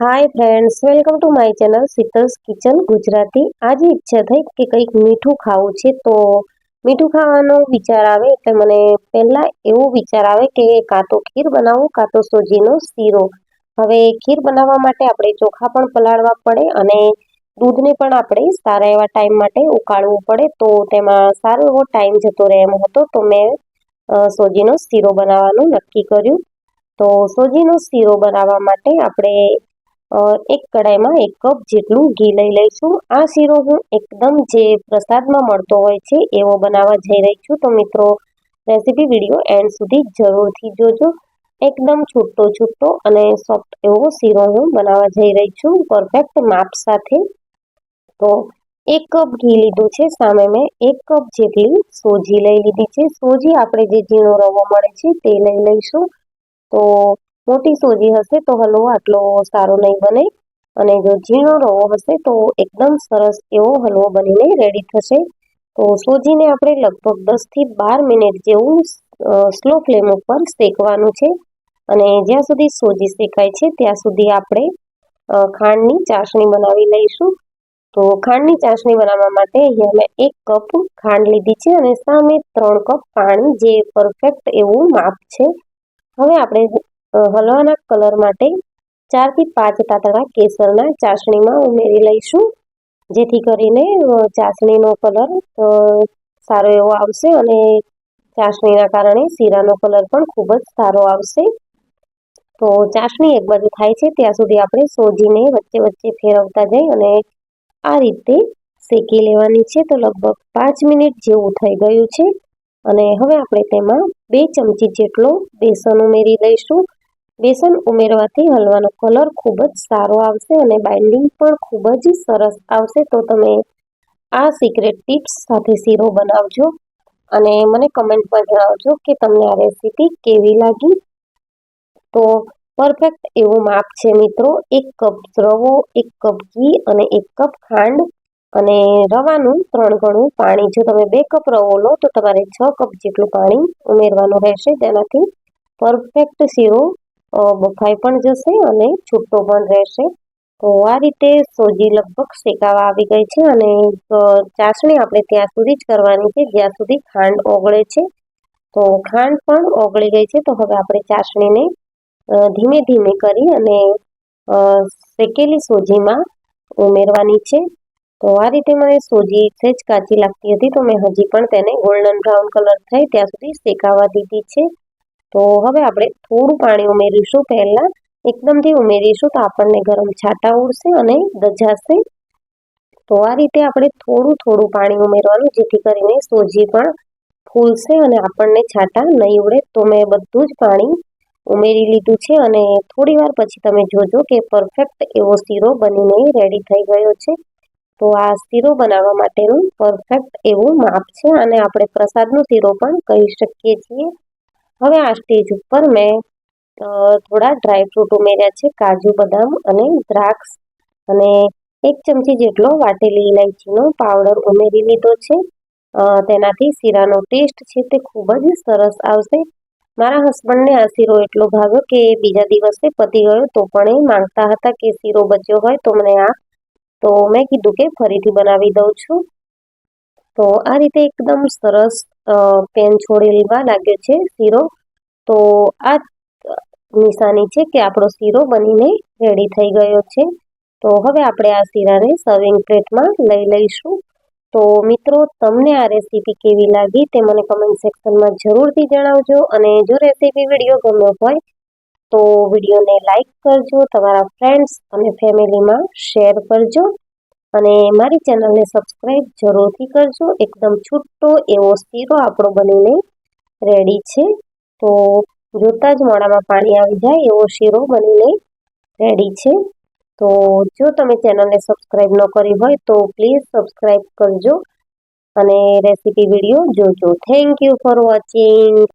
Hi friends welcome to my channel Sheetal's kitchen Gujarati આજે ઈચ્છા થઈ કે કંઈક મીઠું ખાવું છે, તો મીઠું ખાવાનો વિચાર આવે એટલે મને પહેલાં એવો વિચાર આવે કે કાં તો ખીર બનાવું, કાં તો સોજીનો શીરો. હવે ખીર બનાવવા માટે આપણે ચોખા પણ પલાળવા પડે અને દૂધને પણ આપણે સારા એવા ટાઈમ માટે ઉકાળવું પડે. તો તેમાં સારો એવો ટાઈમ જતો રહે એમ હતો, તો મેં સોજીનો શીરો બનાવવાનું નક્કી કર્યું. તો સોજીનો શીરો બનાવવા માટે આપણે એક કડાઈમાં એક કપ જેટલું ઘી લઈ લઈશું. આ શીરો હું એકદમ જે પ્રસાદમાં મળતો હોય છે, એવો બનાવવા જઈ રહી છું. તો મિત્રો, રેસીપી વીડિયો એન્ડ સુધી જરૂરથી જોજો. એકદમ છૂટો છૂટો અને સોફ્ટ એવો શીરો હું બનાવવા જઈ રહી છું. પરફેક્ટ માપ સાથે. તો એક કપ ઘી લીધું છે સામે મેં. એક કપ જેટલી સોજી લઈ લીધી છે. સોજી આપણે જે ઝીણો રવો મળે છે તે લઈ લઈશું. તો મોટી સોજી હશે તો હલવો આટલો સારો નહીં બને. અને જો ઝીણો રવો હશે તો એકદમ સરસ એવો હલવો બનીને રેડી થશે. તો સોજીને આપણે લગભગ દસથી બાર મિનિટ જેવું સ્લો ફ્લેમ ઉપર શેકવાનું છે. અને જ્યાં સુધી સોજી શેકાય છે, ત્યાં સુધી આપણે ખાંડની ચાસણી બનાવી લઈશું. તો ખાંડની ચાસણી બનાવવા માટે અહીંયા મેં એક કપ ખાંડ લીધી છે અને સામે ત્રણ કપ પાણી, જે પરફેક્ટ એવું માપ છે. હવે આપણે હલવાના કલર માટે ચારથી પાંચ તાતણા કેસરના ચાસણીમાં ઉમેરી લઈશું. જેથી કરીને ચાસણીનો કલર સારો એવો આવશે અને ચાસણીના કારણે શીરાનો કલર પણ ખૂબ જ સારો આવશે. તો ચાસણી એક બાજુ થાય છે, ત્યાં સુધી આપણે સોજીને વચ્ચે વચ્ચે ફેરવતા જઈ અને આ રીતે શેકી લેવાની છે. તો લગભગ પાંચ મિનિટ જેવું થઈ ગયું છે અને હવે આપણે તેમાં બે ચમચી જેટલો બેસન ઉમેરી દઈશું બેસન ઉમેરવાથી હલવાનો કલર ખૂબ જ સારો આવશે અને બાઇન્ડિંગ પણ ખૂબ જ સરસ આવશે. તો તમે આ સિક્રેટ ટિપ્સ સાથે શીરો બનાવજો અને મને કમેન્ટમાં જણાવજો કે તમને આ રેસીપી કેવી લાગી. તો પરફેક્ટ એવું માપ છે મિત્રો. એક કપ રવો, એક કપ ઘી અને એક કપ ખાંડ અને રવાનું ત્રણ ગણું પાણી. જો તમે બે કપ રવો લો તો તમારે છ કપ જેટલું પાણી ઉમેરવાનું રહેશે. તેનાથી પરફેક્ટ શીરો બફાઈ પણ જશે અને છૂટો પણ રહેશે. તો આ રીતે સોજી લગભગ શેકાવા આવી ગઈ છે અને ચાસણી આપણે ત્યાં સુધી જ કરવાની છે, જ્યાં સુધી ખાંડ ઓગળે છે. તો ખાંડ પણ ઓગળી ગઈ છે, તો હવે આપણે ચાસણીને ધીમે ધીમે કરી અને શેકેલી સોજીમાં ઉમેરવાની છે. તો આ રીતે મને સોજી સહેજ કાચી લાગતી હતી, તો મેં હજી પણ તેને ગોલ્ડન બ્રાઉન કલર થાય ત્યાં સુધી શેકાવા દીધી છે. તો હવે આપણે થોડું પાણી ઉમેરીશું. પહેલાં એકદમથી ઉમેરીશું તો આપણને ગરમ છાંટા ઉડશે અને દજાશે. તો આ રીતે આપણે થોડું થોડું પાણી ઉમેરવાનું, જેથી કરીને સોજી પણ ફૂલશે અને આપણને છાંટા નહીં ઉડે. તો મેં બધું જ પાણી ઉમેરી લીધું છે અને થોડી વાર પછી તમે જોજો કે પરફેક્ટ એવો શીરો બનીને રેડી થઈ ગયો છે. તો આ શીરો બનાવવા માટેનું પરફેક્ટ એવું માપ છે અને આપણે પ્રસાદનો શીરો પણ કહી શકીએ છીએ. હવે આ સ્ટેજ ઉપર મેં થોડા ડ્રાયફ્રૂટ ઉમેર્યા છે, કાજુ, બદામ અને દ્રાક્ષ અને એક ચમચી જેટલો વાટેલી ઇલાયચીનો પાવડર ઉમેરી લીધો છે. તેનાથી શીરાનો ટેસ્ટ છે તે ખૂબ જ સરસ આવશે. મારા હસબન્ડને આ શીરો એટલો ભાવ્યો કે બીજા દિવસે પતી ગયો તો પણ એ માંગતા હતા કે શીરો બચ્યો હોય તો મને આ, તો મેં કીધું કે ફરીથી બનાવી દઉં છું. તો આ રીતે એકદમ સરસ પેન છોડી લેવા લાગ્યો છે શીરો. તો આ નિશાની છે કે આપણો શીરો બનીને રેડી થઈ ગયો છે. તો હવે આપણે આ શીરાને સર્વિંગ પ્લેટમાં લઈ લઈશું. તો મિત્રો, તમને આ રેસીપી કેવી લાગી તે મને કમેન્ટ સેક્શનમાં જરૂરથી જણાવજો. અને જો રેસીપી વીડિયો ગમ્યો હોય, તો વિડીયોને લાઇક કરજો, તમારા ફ્રેન્ડ્સ અને ફેમિલીમાં શેર કરજો. અને મારી ચેનલને સબસ્ક્રાઈબ જરૂરથી કરજો. એકદમ છૂટો એવો શીરો આપણો બનીને રેડી છે. તો જોતાં જ મોડામાં પાણી આવી જાય એવો શીરો બનીને રેડી છે. તો જો તમે ચેનલને સબસ્ક્રાઈબ ન કરી હોય તો પ્લીઝ સબસ્ક્રાઈબ કરજો અને રેસીપી વીડિયો જોજો. Thank you for watching